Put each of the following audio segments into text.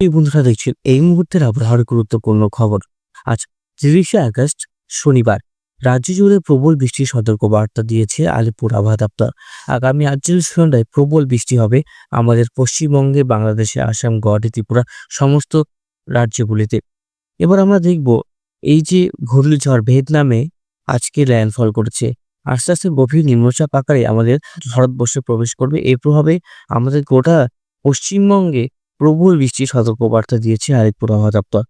এই বন্ধুরা দেখছেন, এই মুহূর্তের আবহাওয়ার গুরুত্বপূর্ণ খবর। আজ তিরিশে আগস্ট, শনিবার। রাজ্য জুড়ে প্রবল বৃষ্টির সতর্কবার্তা দিয়েছে আলিপুর আবহাওয়া দপ্তর। আগামী আজ সন্ধ্যায় প্রবল বৃষ্টি হবে আমাদের পশ্চিমবঙ্গে, বাংলাদেশে, আসাম গুয়াহাটি ত্রিপুরা, সমস্ত রাজ্যগুলিতে। এবার আমরা দেখব, এই যে ঘূর্ণিঝড় ভিয়েতনামে আজকে ল্যান্ডফল করেছে, আস্তে আস্তে গভীর নিম্নচাপ আকারে আমাদের ভারতবর্ষে প্রবেশ করবে। এর প্রভাবে আমাদের গোটা পশ্চিমবঙ্গে প্রবল বৃষ্টির সতর্কবার্তা দিয়েছে আলিপুর আবহাওয়া দপ্তর।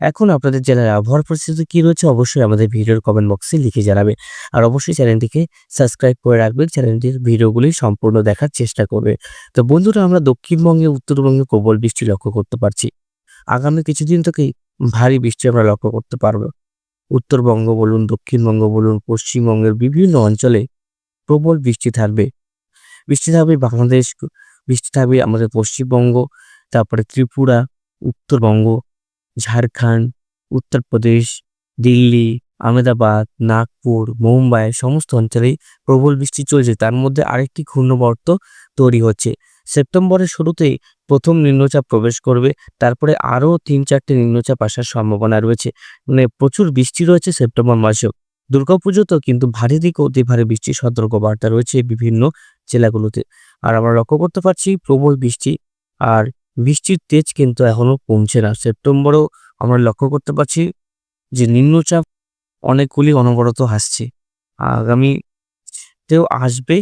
এখন আপনাদের জেলার আবহাওয়ার পরিস্থিতি কী রয়েছে অবশ্যই আমাদের ভিডিওর কমেন্ট বক্সে লিখে জানাবে আর অবশ্যই চ্যানেলটিকে সাবস্ক্রাইব করে রাখবেন, চ্যানেলটির ভিডিওগুলি সম্পূর্ণ দেখার চেষ্টা করবে তো বন্ধুরা, আমরা দক্ষিণবঙ্গে, উত্তরবঙ্গে প্রবল বৃষ্টি লক্ষ্য করতে পারছি। আগামী কিছুদিন থেকেই ভারী বৃষ্টি আমরা লক্ষ্য করতে পারব। উত্তরবঙ্গ বলুন, দক্ষিণবঙ্গ বলুন, পশ্চিমবঙ্গের বিভিন্ন অঞ্চলে প্রবল বৃষ্টি থাকবে। বৃষ্টি থাকবে বাংলাদেশ, বৃষ্টি থাকবে আমাদের পশ্চিমবঙ্গ তারপরে ত্রিপুরা, উত্তরবঙ্গ, ঝাড়খণ্ড, উত্তরপ্রদেশ, দিল্লি, আহমেদাবাদ, নাগপুর, মুম্বাই সমস্ত অঞ্চলেই প্রবল বৃষ্টি চলছে। তার মধ্যে আরেকটি ঘূর্ণবর্ত তৈরি হচ্ছে। সেপ্টেম্বরের শুরুতেই প্রথম নিম্নচাপ প্রবেশ করবে। তারপরে আরও তিন চারটে নিম্নচাপ আসার সম্ভাবনা রয়েছে। মানে প্রচুর বৃষ্টি রয়েছে সেপ্টেম্বর মাসেও। দুর্গাপুজোতেও কিন্তু ভারী দিকে অতি ভারী বৃষ্টির সতর্কবার্তা রয়েছে বিভিন্ন জেলাগুলোতে। আর আমরা লক্ষ্য করতে পারছি প্রবল বৃষ্টি। আর বৃষ্টির তেজ কিন্তু এখনও কমছে না। সেপ্টেম্বরেও আমরা লক্ষ্য করতে পারছি যে নিম্নচাপ অনেকগুলি অনবরত আসছে আগামী তেও আসবে।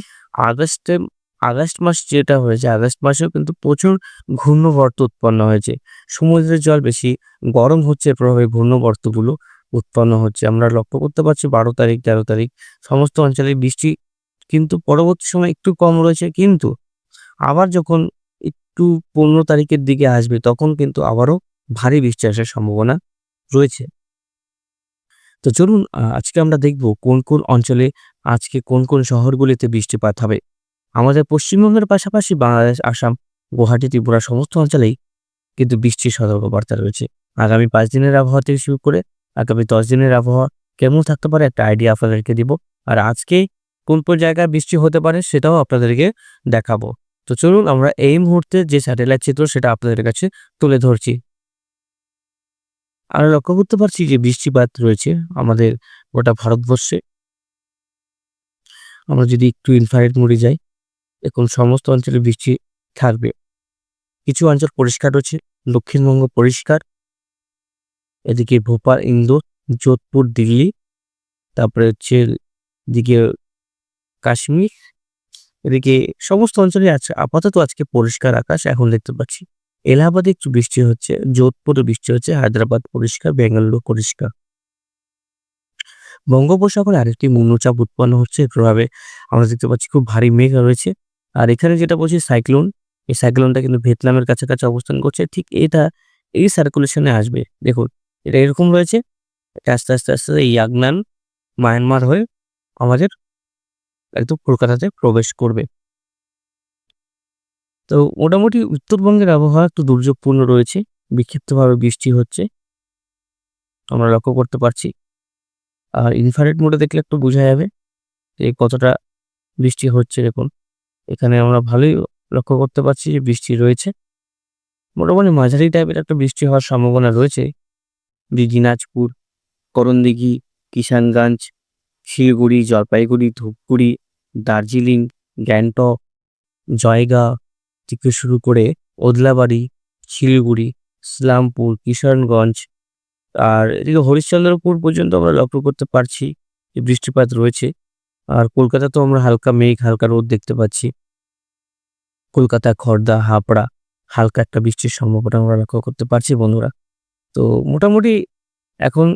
আগস্টে, আগস্ট মাস যেটা হয়েছে, আগস্ট মাসেও কিন্তু প্রচুর ঘূর্ণবর্ত উৎপন্ন হয়েছে। সমুদ্রের জল বেশি, গরম হচ্ছে প্রভাবে ঘূর্ণবর্তগুলো উৎপন্ন হচ্ছে। আমরা লক্ষ্য করতে পারছি বারো তারিখ, তেরো তারিখ, সমস্ত অঞ্চলে বৃষ্টি কিন্তু পরবর্তী সময় একটু কম রয়েছে। কিন্তু আবার যখন একটু পনেরো তারিখের দিকে আসবে, তখন কিন্তু আবারও ভারী বৃষ্টি আসার সম্ভাবনা রয়েছে। তো চলুন আজকে আমরা দেখব কোন কোন অঞ্চলে আজকে কোন কোন শহরগুলিতে বৃষ্টিপাত হবে। আমাদের পশ্চিমবঙ্গের পাশাপাশি বাংলাদেশ, আসাম, গুয়াহাটি, ত্রিপুরা সমস্ত অঞ্চলেই কিন্তু বৃষ্টির সতর্কবার্তা রয়েছে। আগামী পাঁচ দিনের আবহাওয়া থেকে শুরু করে আগামী দশ দিনের আবহাওয়া কেমন থাকতে পারে একটা আইডিয়া আপনাদেরকে দিব। আর আজকে কোন কোন জায়গায় বৃষ্টি হতে পারে সেটাও আপনাদেরকে দেখাবো। তো চলুন আমরা এই মুহূর্তে যে স্যাটেলাইট চিত্র সেটা আপনাদের কাছে তুলে ধরছি। আমরা লক্ষ্য করতে পারছি যে বৃষ্টিপাত রয়েছে আমাদের গোটা ভারতবর্ষে। আমরা যদি একটু ইনফ্রারেড মোডে যাই এখন সমস্ত অঞ্চলে বৃষ্টি থাকবে। কিছু অঞ্চল পরিষ্কার রয়েছে, দক্ষিণবঙ্গ পরিষ্কার। এদিকে ভোপাল, ইন্দোর, যোধপুর, দিল্লি, তারপরে হচ্ছে দিকে কাশ্মীর এদিকে সমস্ত অঞ্চলে আছে আপাতত আজকে পরিষ্কার আকাশ এখন দেখতে পাচ্ছি। এলাহাবাদে একটু বৃষ্টি হচ্ছে, যোধপুরে বৃষ্টি হচ্ছে, হায়দ্রাবাদ পরিষ্কার বেঙ্গালুরু পরিষ্কার। বঙ্গোপসাগরে আরেকটি নিম্নচাপ উৎপন্ন হচ্ছে এর প্রভাবে আমরা দেখতে পাচ্ছি খুব ভারী মেঘ রয়েছে। আর এখানে যেটা বলছি, সাইক্লোন, এই সাইক্লোনটা কিন্তু ভিয়েতনামের কাছাকাছি অবস্থান করছে, ঠিক এটা, এই সার্কুলেশনে আসবে। দেখুন, এটা এরকম রয়েছে আস্তে আস্তে আস্তে, এই ইয়াগনান মায়ানমার হয়ে আমাদের একদম কলকাতাতে প্রবেশ করবে। তো মোটামুটি উত্তরবঙ্গের আবহাওয়া একটু দুর্যোগপূর্ণ রয়েছে, বিক্ষিপ্তভাবে বৃষ্টি হচ্ছে। আমরা লক্ষ্য করতে পারছি। আর ইনফ্রারেড মোডে দেখলে একটু বোঝা যাবে যে কতটা বৃষ্টি হচ্ছে। দেখুন, এখানে আমরা ভালোই লক্ষ্য করতে পারছি যে বৃষ্টি রয়েছে। মোটামুটি মাঝারি টাইপের একটা বৃষ্টি হওয়ার সম্ভাবনা রয়েছে। দিনাজপুর, করণদিঘি, কিষানগঞ্জ, শিলিগুড়ি, জলপাইগুড়ি, ধূপগুড়ি দার্জিলিং, গ্যাংটক, জয়গা থেকে শুরু করে ওদলাবাড়ি, শিলিগুড়ি, ইসলামপুর, কিশোরগঞ্জ আর এদিকে হরিশ্চন্দ্রপুর পর্যন্ত আমরা লক্ষ্য করতে পারছি যে বৃষ্টিপাত রয়েছে। আর কলকাতাতেও আমরা হালকা মেঘ, হালকা রোদ দেখতে পাচ্ছি। কলকাতা, খর্দা হাপড়া হালকা একটা বৃষ্টির সম্ভাবনা আমরা লক্ষ্য করতে পারছি বন্ধুরা। তো মোটামুটি এখন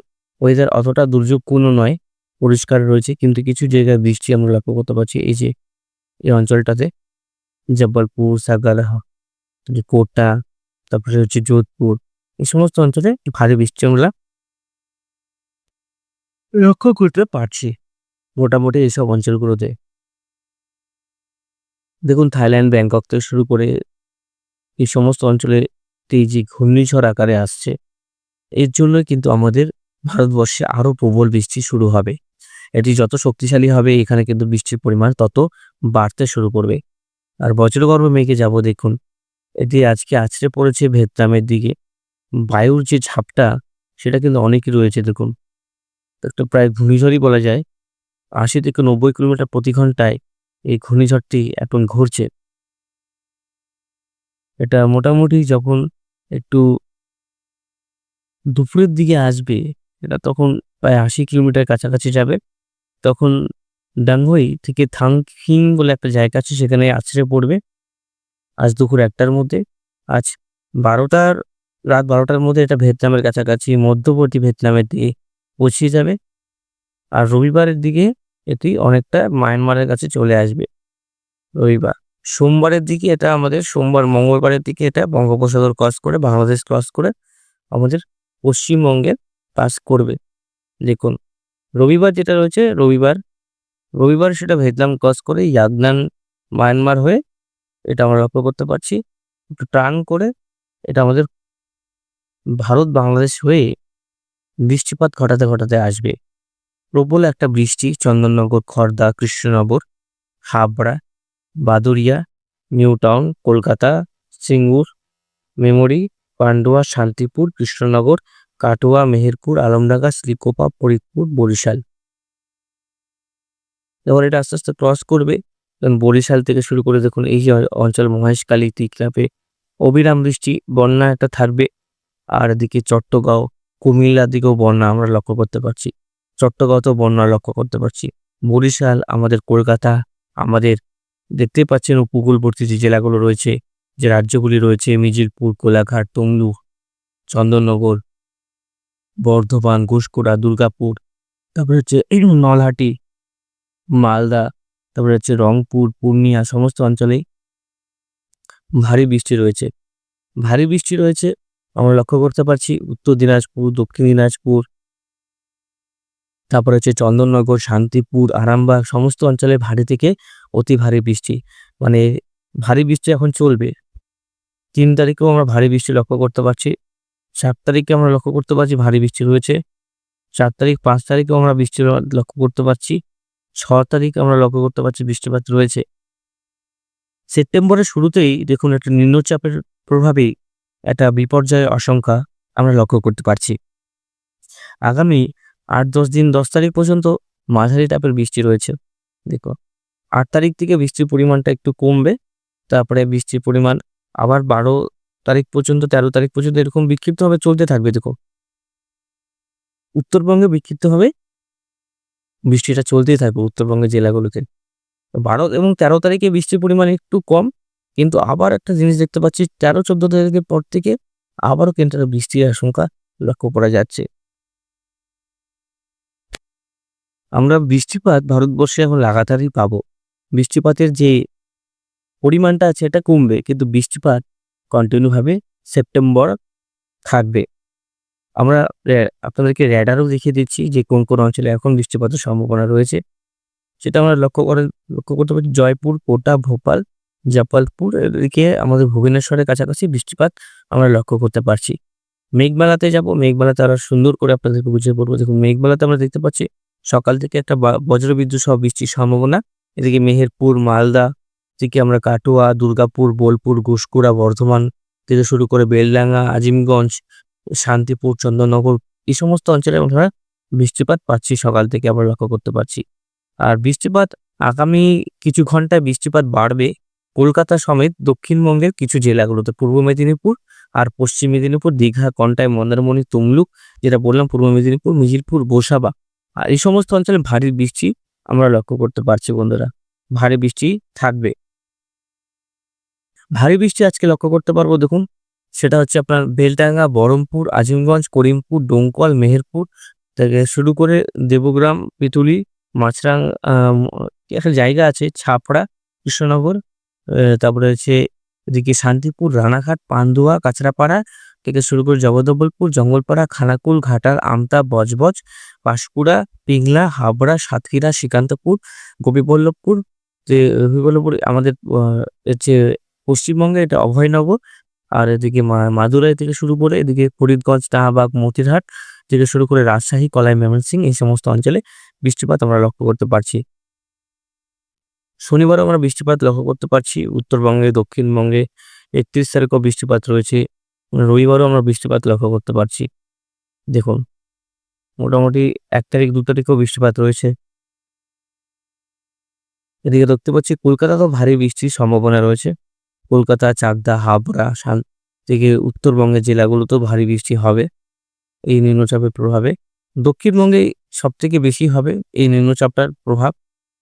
ওয়েদার অতটা দুর্যোগপূর্ণ নয়। পরিষ্কার রয়েছে, কিন্তু কিছু জায়গায় বৃষ্টি আমরা লক্ষ্য করতে পারছি, এই যে এই অঞ্চলটাতে জব্বলপুর সাগারহ যে কোটা, তারপরে হচ্ছে যোধপুর, এই সমস্ত অঞ্চলে ভারী বৃষ্টি আমরা লক্ষ্য করতে পারছি মোটামুটি এইসব অঞ্চলগুলোতে। দেখুন, থাইল্যান্ড, ব্যাংকক থেকে শুরু করে এই সমস্ত অঞ্চলে এই যে ঘূর্ণিঝড় আকারে আসছে, এর জন্য কিন্তু আমাদের ভারতবর্ষে আরও প্রবল বৃষ্টি শুরু হবে। এটি যত শক্তিশালী হবে, এখানে কিন্তু বৃষ্টির পরিমাণ তত বাড়তে শুরু করবে। আর বজ্রগর্ভ মেঘে যাব, দেখুন। এটি আজকে আছড়ে পড়েছে ভিয়েতনামের দিকে। বায়ুর যে ঝাপটা, সেটা কিন্তু অনেকই রয়েছে, দেখুন। একটা প্রায় ঘূর্ণিঝড়ই বলা যায়। আশি থেকে নব্বই কিলোমিটার প্রতি ঘন্টায় এই ঘূর্ণিঝড়টি এখন ঘুরছে। এটা মোটামুটি যখন একটু দুপুরের দিকে আসবে, এটা তখন প্রায় আশি কিলোমিটার কাছাকাছি যাবে। তখন ডাংহই থেকে থাংখিং বলে একটা জায়গা আছে, সেখানে আছড়ে পড়বে। আজ দুপুর একটার মধ্যে, আজ বারোটার, রাত বারোটার মধ্যে এটা ভিয়েতনামের কাছাকাছি, মধ্যবর্তী ভিয়েতনামের দিকে পৌঁছিয়ে যাবে। আর রবিবারের দিকে এটি অনেকটা মায়ানমারের কাছে চলে আসবে। রবিবার, সোমবারের দিকে এটা আমাদের সোমবার, মঙ্গলবারের দিকে এটা বঙ্গোপসাগর ক্রস করে, বাংলাদেশ ক্রস করে আমাদের পশ্চিমবঙ্গের পাস করবে। দেখুন রবিবার যেটা রয়েছে, রবিবার রবিবার সেটা ভিয়েতনাম ক্রস করে ইয়াগনান, মায়ানমার হয়ে এটা আমরা লক্ষ্য করতে পারছি। একটু টার্ন করে এটা আমাদের ভারত, বাংলাদেশ হয়ে বৃষ্টিপাত ঘটাতে ঘটাতে আসবে। প্রবল একটা বৃষ্টি, চন্দননগর, খর্দা, কৃষ্ণনগর, হাবড়া বাদুরিয়া নিউ টাউন কলকাতা, সিঙ্গুর, মেমরি, পান্ডুয়া, শান্তিপুর, কৃষ্ণনগর কাটোয়া, মেহেরপুর, আলমডাঙ্গা, শ্রীকোপা, ফরিদপুর, বরিশাল। এবার এটা আস্তে আস্তে ক্রস করবে। কারণ বরিশাল থেকে শুরু করে দেখুন এই অঞ্চল মহেশখালী তিকলাপে অবিরাম বৃষ্টি, বন্যা একটা থাকবে। আর এদিকে চট্টগাঁও কুমিল্লার দিকেও বন্যা আমরা লক্ষ্য করতে পারছি। চট্টগাঁওতেও বন্যা লক্ষ্য করতে পারছি। বরিশাল, আমাদের কলকাতা, আমাদের দেখতে পাচ্ছেন উপকূলবর্তী যে জেলাগুলো রয়েছে, যে রাজ্যগুলি রয়েছে, মিজিরপুর, কোলাঘাট তমলু চন্দননগর বর্ধমান ঘুষকোড়া দুর্গাপুর, তারপরে হচ্ছে নলহাটি, মালদা, তারপরে হচ্ছে রংপুর, পূর্ণিয়া, সমস্ত অঞ্চলেই ভারী বৃষ্টি রয়েছে। ভারী বৃষ্টি রয়েছে, আমরা লক্ষ্য করতে পারছি উত্তর দিনাজপুর, দক্ষিণ দিনাজপুর, তারপরে হচ্ছে চন্দননগর, শান্তিপুর, আরামবাগ, সমস্ত অঞ্চলে ভারী থেকে অতি ভারী বৃষ্টি। মানে ভারী বৃষ্টি এখন চলবে। তিন তারিখেও আমরা ভারী বৃষ্টি লক্ষ্য করতে পারছি। চার তারিখে আমরা লক্ষ্য করতে পারছি ভারী বৃষ্টি রয়েছে। চার তারিখ, পাঁচ তারিখেও আমরা বৃষ্টি লক্ষ্য করতে পারছি। ছ তারিখ আমরা লক্ষ্য করতে পারছি বৃষ্টিপাত রয়েছে। সেপ্টেম্বরের শুরুতেই দেখুন একটা নিম্নচাপের প্রভাবেই একটা বিপর্যয়ের আশঙ্কা আমরা লক্ষ্য করতে পারছি। আগামী আট, দশ দিন, দশ তারিখ পর্যন্ত মাঝারি টাপের বৃষ্টি রয়েছে। দেখো আট তারিখ থেকে বৃষ্টির পরিমাণটা একটু কমবে, তারপরে বৃষ্টির পরিমাণ আবার বারো তারিখ পর্যন্ত, তেরো তারিখ পর্যন্ত এরকম বিক্ষিপ্তভাবে চলতে থাকবে, দেখো। উত্তরবঙ্গে বিক্ষিপ্তভাবে বৃষ্টিটা চলতেই থাকবে উত্তরবঙ্গের জেলাগুলোতে। বারো এবং তেরো তারিখে বৃষ্টির পরিমাণ একটু কম, কিন্তু আবার একটা জিনিস দেখতে পাচ্ছি, তেরো, চোদ্দ তারিখের পর থেকে আবারও কিন্তু বৃষ্টির আশঙ্কা লক্ষ্য করা যাচ্ছে। আমরা বৃষ্টিপাত ভারতবর্ষে এখন লাগাতারই পাবো। বৃষ্টিপাতের যে পরিমাণটা আছে, এটা কমবে, কিন্তু বৃষ্টিপাত কন্টিনিউভাবে সেপ্টেম্বর থাকবে। আমরা আপনাদেরকে র্যাডারও দেখিয়ে দিচ্ছি যে কোন কোন অঞ্চলে এখন বৃষ্টিপাতের সম্ভাবনা রয়েছে। সেটা আমরা লক্ষ্য করে, লক্ষ্য করতে পারছি জয়পুর, কোটা, ভোপাল, জপালপুর, এদিকে আমাদের ভুবনেশ্বরের কাছাকাছি বৃষ্টিপাত আমরা লক্ষ্য করতে পারছি। মেঘমালাতে যাব, মেঘমালাতে আরও সুন্দর করে আপনাদেরকে বুঝিয়ে বলব। দেখুন, মেঘমালাতে আমরা দেখতে পাচ্ছি সকাল থেকে একটা বজ্রবিদ্যুৎ সহ বৃষ্টির সম্ভাবনা। এদিকে মেহেরপুর, মালদা থেকে আমরা কাটোয়া, দুর্গাপুর, বোলপুর, ঘুষকুড়া, বর্ধমান থেকে শুরু করে বেলডাঙ্গা, আজিমগঞ্জ, শান্তিপুর, চন্দননগর এই সমস্ত অঞ্চলে আমরা বৃষ্টিপাত পাচ্ছি, সকাল থেকে আমরা লক্ষ্য করতে পারছি। আর বৃষ্টিপাত আগামী কিছু ঘন্টায় বৃষ্টিপাত বাড়বে কলকাতা সমেত দক্ষিণবঙ্গের কিছু জেলাগুলোতে, পূর্ব মেদিনীপুর আর পশ্চিম মেদিনীপুর, দীঘা কন্টায় মন্দারমণি, তমলুক, যেটা বললাম পূর্ব মেদিনীপুর মিজিরপুর গোসাবা। আর এই সমস্ত অঞ্চলে ভারী বৃষ্টি আমরা লক্ষ্য করতে পারছি বন্ধুরা, ভারী বৃষ্টি থাকবে। ভারী বৃষ্টি আজকে লক্ষ্য করতে পারব। দেখুন, সেটা হচ্ছে আপনার বেলডাঙ্গা বহরমপুর আজিমগঞ্জ, করিমপুর, ডোমকল, মেহেরপুর থেকে শুরু করে দেবগ্রাম, পিতুলি মাছরাং একটা জায়গা আছে, ছাপড়া, কৃষ্ণনগর তারপরে হচ্ছে এদিকে শান্তিপুর, রানাঘাট পান্দুয়া কাঁচরাপাড়া থেকে শুরু করে জগদবলপুর জঙ্গলপাড়া, খানাকুল, ঘাটাল, আমতা, বজবজ, পাঁশকুড়া, পিংলা, হাবড়া, সাতক্ষীরা, শ্রীকান্তপুর, গোপীবল্লভপুর, যে গোপীবল্লভপুর আমাদের হচ্ছে পশ্চিমবঙ্গে এটা অভয়নগর, আর এদিকে মাদুরাই থেকে শুরু করে এদিকে ফরিদগঞ্জ শাহবাগ মতিরহাট থেকে শুরু করে রাজশাহী, কলাই ময়মনসিংহ এই সমস্ত অঞ্চলে বৃষ্টিপাত আমরা লক্ষ্য করতে পারছি। শনিবারও আমরা বৃষ্টিপাত লক্ষ্য করতে পারছি। উত্তরবঙ্গে, দক্ষিণবঙ্গে একত্রিশ তারিখও বৃষ্টিপাত রয়েছে। রবিবারও আমরা বৃষ্টিপাত লক্ষ্য করতে পারছি। দেখুন, মোটামুটি এক তারিখ, দু তারিখেও বৃষ্টিপাত রয়েছে। এদিকে দেখতে পাচ্ছি কলকাতাতেও ভারী বৃষ্টির সম্ভাবনা রয়েছে। কলকাতা, চাকদা, হাবড়া, শান থেকে উত্তরবঙ্গের জেলাগুলোতেও ভারী বৃষ্টি হবে। এই নিম্নচাপের প্রভাবে দক্ষিণবঙ্গে সব থেকে বেশি হবে এই নিম্নচাপটার প্রভাব।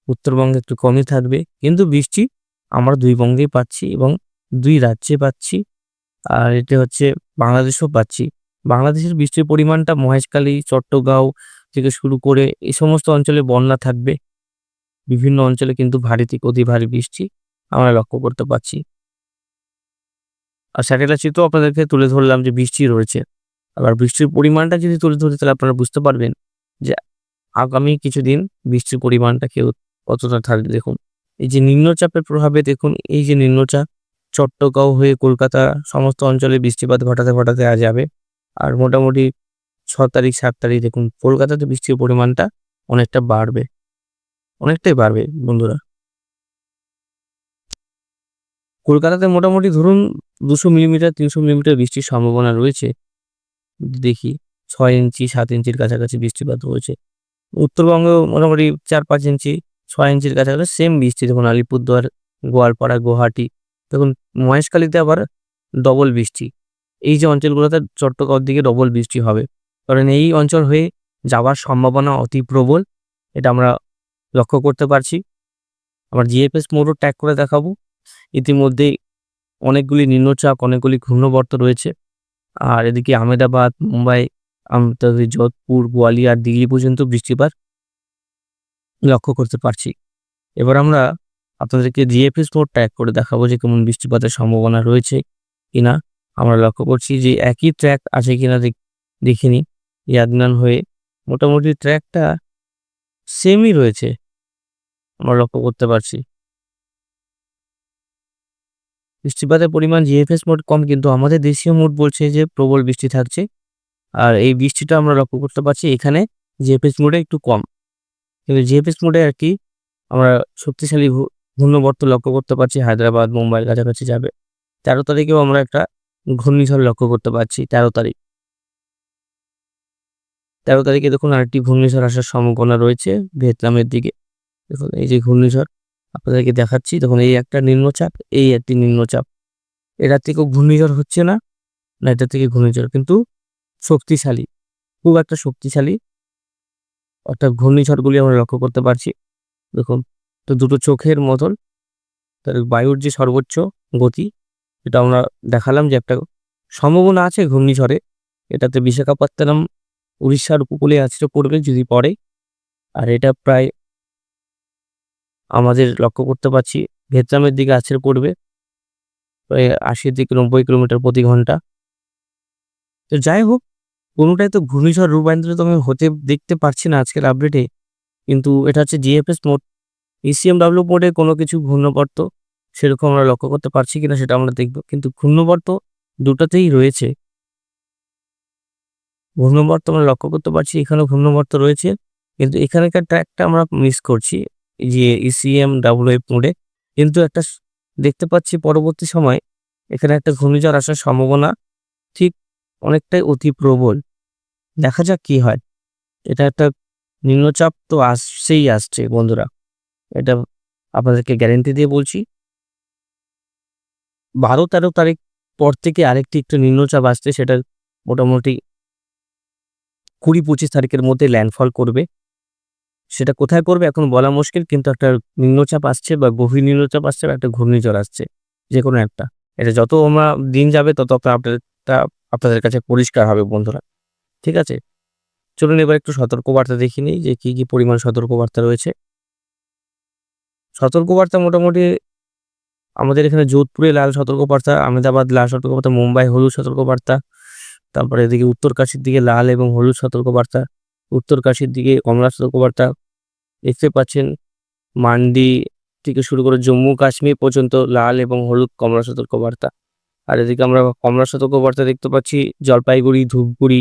উত্তরবঙ্গে একটু কমই থাকবে, কিন্তু বৃষ্টি আমরা দুই বঙ্গেই পাচ্ছি এবং দুই রাজ্যে পাচ্ছি। আর এটা হচ্ছে বাংলাদেশও পাচ্ছি। বাংলাদেশের বৃষ্টির পরিমাণটা মহেশখালী চট্টগাঁও থেকে শুরু করে এই সমস্ত অঞ্চলে বন্যা থাকবে। বিভিন্ন অঞ্চলে কিন্তু ভারী থেকে অতি ভারী বৃষ্টি আমরা লক্ষ্য করতে পারছি। স্যাটেলাইট চিত্র আপনাদেরকে তুলে ধরলাম যে বৃষ্টি রয়েছে। আবার বৃষ্টির পরিমাণটা যদি তুলে ধরি, তাহলে আপনারা বুঝতে পারবেন যে আগামী কিছুদিন বৃষ্টির পরিমাণটা কেউ কতটা থাকবে। দেখুন, এই যে নিম্নচাপের প্রভাবে দেখুন, এই যে নিম্নচাপ চট্টগাঁও হয়ে কলকাতা সমস্ত অঞ্চলে বৃষ্টিপাত ঘটাতে ঘটাতে আ যাবে। আর মোটামুটি ছ তারিখ, সাত তারিখ দেখুন, কলকাতাতে বৃষ্টির পরিমাণটা অনেকটা বাড়বে। অনেকটাই বাড়বে, বন্ধুরা। কলকাতাতে মোটামুটি ধরুন দুশো মিলিমিটার, তিনশো মিলিমিটার বৃষ্টির সম্ভাবনা রয়েছে। দেখি, ছয় ইঞ্চি, সাত ইঞ্চির কাছাকাছি বৃষ্টিপাত রয়েছে উত্তরবঙ্গেও মোটামুটি চার পাঁচ ইঞ্চি, ছয় ইঞ্চির কাছাকাছি সেম বৃষ্টি। দেখুন, আলিপুরদুয়ার, গোয়ালপাড়া, গুয়াহাটি, দেখুন, মহেশখালীতে আবার ডবল বৃষ্টি। এই যে অঞ্চলগুলোতে চট্টগ্রামের দিকে ডবল বৃষ্টি হবে। কারণ এই অঞ্চল হয়ে যাওয়ার সম্ভাবনা অতি প্রবল, এটা আমরা লক্ষ্য করতে পারছি। আমার জিএফএস মোডও ট্যাগ করে দেখাবো। ইতিমধ্যেই অনেকগুলি নিম্নচাপ, অনেকগুলি ঘূর্ণবর্ত রয়েছে। আর এদিকে আহমেদাবাদ, মুম্বাই তারপরে যোধপুর, গোয়ালিয়র দিল্লি পর্যন্ত বৃষ্টিপাত লক্ষ্য করতে পারছি। এবার আমরা আপনাদেরকে জিএফএস মোড ট্র্যাক করে দেখাবো যে কেমন বৃষ্টিপাতের সম্ভাবনা রয়েছে কিনা। আমরা লক্ষ্য করছি যে একই ট্র্যাক আছে কিনা দেখিনি ইয়াদনান হয়ে মোটামুটি ট্র্যাকটা সেমই রয়েছে। আমরা লক্ষ্য করতে পারছি। বৃষ্টিপাতের পরিমাণ জিএফএস মোড কম, কিন্তু আমাদের দেশীয় মোড বলছে যে প্রবল বৃষ্টি থাকছে। আর এই বৃষ্টিটা আমরা লক্ষ্য করতে পারছি এখানে জিএফএস মোডে একটু কম। কিন্তু জিএফএস মোডে আর কি আমরা শক্তিশালী ঘূর্ণবর্ত লক্ষ্য করতে পারছি। হায়দ্রাবাদ মুম্বাইয়ের কাছাকাছি যাবে। তেরো তারিখেও আমরা একটা ঘূর্ণিঝড় লক্ষ্য করতে পারছি তেরো তারিখ। তেরো তারিখে দেখুন আরেকটি ঘূর্ণিঝড় আসার সম্ভাবনা রয়েছে ভিয়েতনামের দিকে। দেখুন এই যে ঘূর্ণিঝড়। আপনাদেরকে দেখাচ্ছি। দেখুন, এই একটা নিম্নচাপ, এই একটি নিম্নচাপ। এটার থেকেও ঘূর্ণিঝড় হচ্ছে না? না, এটা থেকে ঘূর্ণিঝড়। কিন্তু শক্তিশালী, খুব একটা শক্তিশালী অর্থাৎ ঘূর্ণিঝড়গুলি আমরা লক্ষ্য করতে পারছি। দেখুন, তো দুটো চোখের মতন, তার বায়ুর যে সর্বোচ্চ গতি, এটা আমরা দেখালাম যে একটা সম্ভাবনা আছে ঘূর্ণিঝড়ে। এটাতে বিশাখাপত্তনম, উড়িষ্যার উপকূলে আছড়ে পড়বে যদি পড়ে। আর এটা প্রায় আমাদের লক্ষ্য করতে পারছি। ভিয়েতনামের দিকে আছড়ে পড়বে। প্রায় আশি থেকে নব্বই কিলোমিটার প্রতি ঘণ্টা। তো যাই হোক, কোনোটাই তো ঘূর্ণিঝড় রূপান্তরিত আমি হতে দেখতে পারছি না আজকের আপডেটে কিন্তু এটা হচ্ছে জিএফএস মোড ইসিএমডাব্লিউ মোডে কোনো কিছু ঘূর্ণবর্ত সেরকম আমরা লক্ষ্য করতে পারছি কিনা সেটা আমরা দেখব। কিন্তু ঘূর্ণবর্ত দুটাতেই রয়েছে। ঘূর্ণবর্ত আমরা লক্ষ্য করতে পারছি, এখানেও ঘূর্ণবর্ত রয়েছে। কিন্তু এখানকার ট্র্যাকটা আমরা মিস করছি। যে ইসিএম ডাব্লিউ এফ মোডে। কিন্তু একটা দেখতে পাচ্ছি পরবর্তী সময় এখানে একটা ঘূর্ণিঝড় আসার সম্ভাবনা ঠিক অনেকটাই অতি প্রবল। দেখা যাক কি হয়। এটা একটা নিম্নচাপ তো আসছেই আসছে বন্ধুরা। এটা আপনাদেরকে গ্যারেন্টি দিয়ে বলছি। বারো তেরো তারিখ পর থেকে আরেকটি একটু নিম্নচাপ আসছে, সেটা মোটামুটি কুড়ি পঁচিশ তারিখের মধ্যে ল্যান্ডফল করবে। সেটা কোথায় করবে এখন বলা মুশকিল, কিন্তু একটা নিম্নচাপ আসছে বা গভীর নিম্নচাপ আসছে বা একটা ঘূর্ণিঝড় আসছে যে কোনো একটা। এটা যত আমরা দিন যাবে, তত আপনারটা আপনাদের কাছে পরিষ্কার হবে, বন্ধুরা। ঠিক আছে? চলুন এবার একটু সতর্কবার্তা দেখি নিই যে কী কী পরিমাণ সতর্কবার্তা রয়েছে। সতর্কবার্তা মোটামুটি আমাদের এখানে যোধপুরে লাল সতর্কবার্তা, আহমেদাবাদ লাল সতর্কবার্তা, মুম্বাই হলুদ সতর্কবার্তা, তারপরে এদিকে উত্তরকাশীর দিকে লাল এবং হলুদ সতর্কবার্তা উত্তরকাশীর দিকে কমলা সতর্কবার্তা দেখতে পাচ্ছেন। মান্ডি থেকে শুরু করে জম্মু কাশ্মীর পর্যন্ত লাল এবং হলুদ কমলা সতর্কবার্তা আর এদিকে আমরা কমলা সতর্কবার্তা দেখতে পাচ্ছি, জলপাইগুড়ি, ধূপগুড়ি,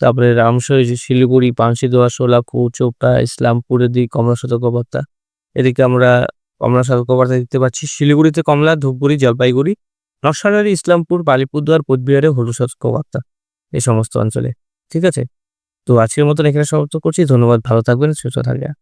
তারপরে রামসই শিলিগুড়ি পানসিদোয়া সোলাপুর, চোপড়া ইসলামপুরের দিকে কমলা সতর্কবার্তা এদিকে আমরা কমলা সতর্কবার্তা দেখতে পাচ্ছি, শিলিগুড়িতে কমলা, ধূপগুড়ি, জলপাইগুড়ি নকশালবাড়ি ইসলামপুর, বালিপুরদুয়ার, কোচবিহারে হলুদ সতর্কবার্তা এই সমস্ত অঞ্চলে, ঠিক আছে? তো আজকের মতন এখানে সমাপ্ত করছি। ধন্যবাদ ভালো থাকবেন সুস্থ থাকবেন।